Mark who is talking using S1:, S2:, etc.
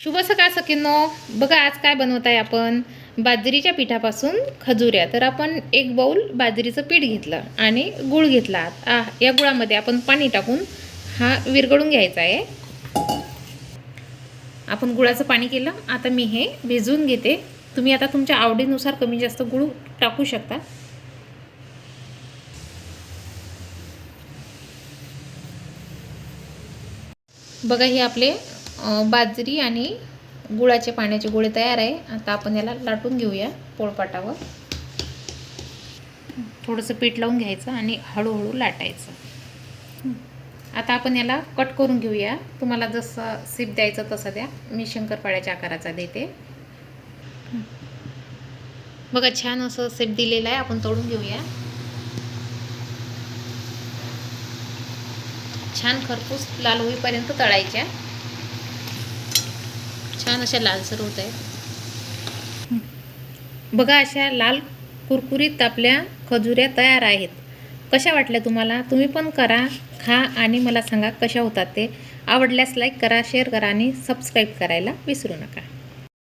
S1: शुभ सकाळ सकिनो बघा आज काय बनवत आहे आपण? बाजरीच्या पिठापासून खजुऱ्या. तर आपण एक बाऊल बाजरीचं पीठ घेतलं आणि गुळ घेतला. आ, या गुळामध्ये आपण पाणी टाकून हा विरघळून घ्यायचा आहे. आपण गुळाचं पाणी केलं. आता मी हे भिजवून घेते. तुम्ही आता तुमच्या आवडीनुसार कमी जास्त गुळ टाकू शकता. बघा हे आपले बाजरी आणि गुळाचे पाण्याचे गोळे तयार आहे. आता आपण याला लाटून घेऊया पोळपाटावर. थोडंसं पीठ लावून घ्यायचं आणि हळूहळू लाटायचं. आता आपण याला कट करून घेऊया. तुम्हाला जसं सीप द्यायचं तसं द्या. मी शंकरपाळ्याच्या आकाराचा देते. बघा छान असं सेप दिलेलं आहे. आपण तोडून घेऊया. छान खरपूस लाल होईपर्यंत तळायच्या. छान अशा लालसर होत आहेत. बघा अशा लाल कुरकुरीत आपल्या खजुऱ्या तयार आहेत. कशा वाटल्या तुम्हाला? तुम्ही पण करा खा आणि मला सांगा कशा होतात ते. आवडल्यास लाईक करा शेअर करा आणि सबस्क्राईब करायला विसरू नका.